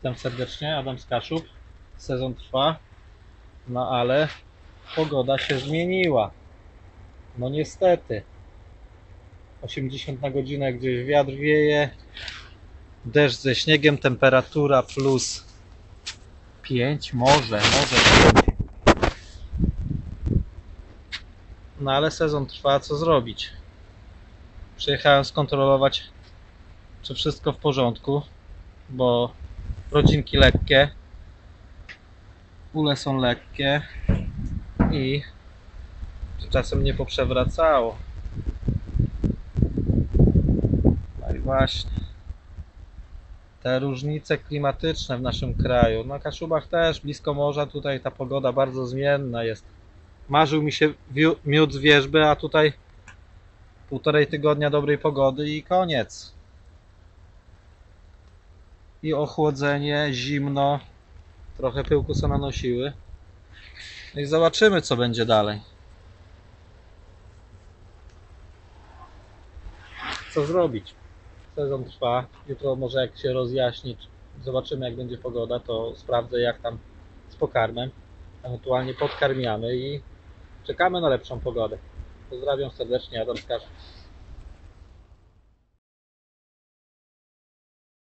Witam serdecznie, Adam z Kaszub. Sezon trwa, no ale pogoda się zmieniła. No niestety. 80 na godzinę gdzieś wiatr wieje, deszcz ze śniegiem, temperatura plus 5, może, może 5. No ale sezon trwa, co zrobić? Przyjechałem skontrolować, czy wszystko w porządku, bo rodzinki lekkie, ule są lekkie i czasem nie poprzewracało. No i właśnie. Te różnice klimatyczne w naszym kraju. Na Kaszubach też, blisko morza, tutaj ta pogoda bardzo zmienna jest. Marzył mi się miód z wierzby, a tutaj półtorej tygodnia dobrej pogody i koniec. I ochłodzenie, zimno, trochę pyłku co nanosiły. No i zobaczymy co będzie dalej. Co zrobić? Sezon trwa. Jutro może jak się rozjaśni, czy- zobaczymy jak będzie pogoda, to sprawdzę jak tam z pokarmem. Ewentualnie podkarmiamy i czekamy na lepszą pogodę. Pozdrawiam serdecznie, Adam Skarż.